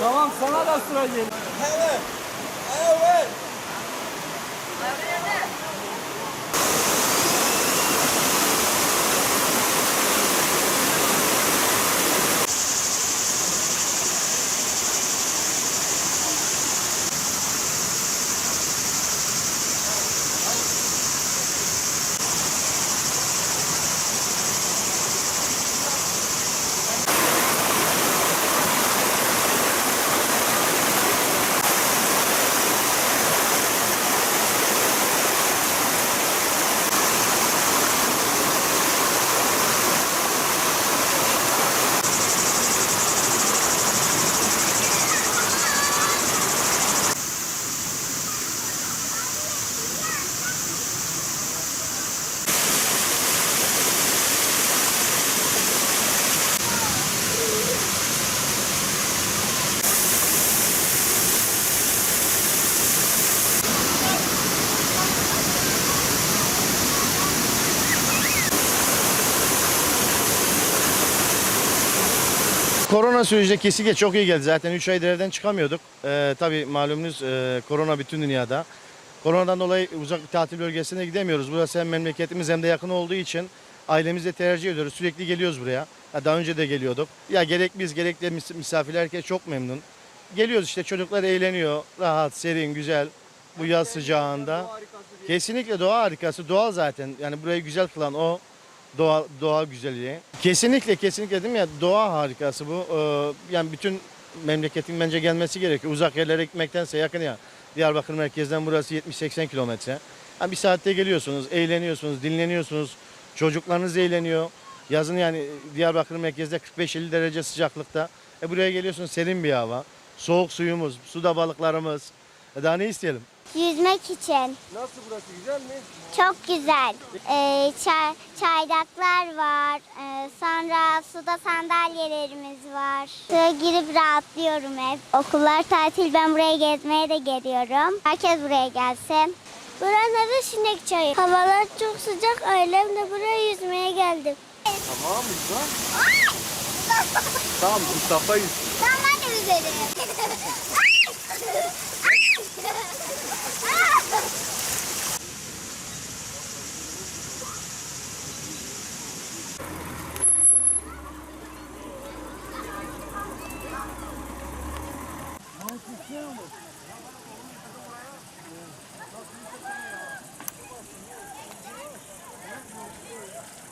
Tamam sana da sıra geliyor. Evet. Evet. Korona sürecinde kesinlikle çok iyi geldi. Zaten 3 aydır evden çıkamıyorduk. Ee, tabii malumunuz e, korona bütün dünyada. Koronadan dolayı uzak tatil bölgesine gidemiyoruz. Burası hem memleketimiz hem de yakın olduğu için ailemizle tercih ediyoruz. Sürekli geliyoruz buraya. Ha, daha önce de geliyorduk. Ya gerek biz gerek de mis- misafirler herkes çok memnun. Geliyoruz işte çocuklar eğleniyor. Rahat, serin, güzel. Bu yaz sıcağında. Kesinlikle doğa harikası. Doğal zaten. Yani burayı güzel kılan o doğa, doğa güzelliği. Kesinlikle kesinlikle dedim ya doğa harikası bu. Ee, yani bütün memleketin bence gelmesi gerekiyor. Uzak yerlere gitmektense yakın ya. Diyarbakır merkezden burası 70-80 kilometre. Yani bir saatte geliyorsunuz, eğleniyorsunuz, dinleniyorsunuz. Çocuklarınız eğleniyor. Yazın yani Diyarbakır merkezde 45-50 derece sıcaklıkta. E buraya geliyorsunuz serin bir hava. Soğuk suyumuz, suda balıklarımız. E daha ne isteyelim? Yüzmek için. Nasıl burası güzel mi? Çok güzel. Ee, çay, çaydaklar var. Ee, sonra suda sandalyelerimiz var. Suya girip rahatlıyorum hep. Okullar tatil. Ben buraya gezmeye de geliyorum. Herkes buraya gelsin. Buranın adı Şinek Çayı. Havalar çok sıcak. Ailemle buraya yüzmeye geldim. Tamam Mustafa. Tamam Mustafa yüz. Tamam ben de yüzerim. Ficamos. Nós temos que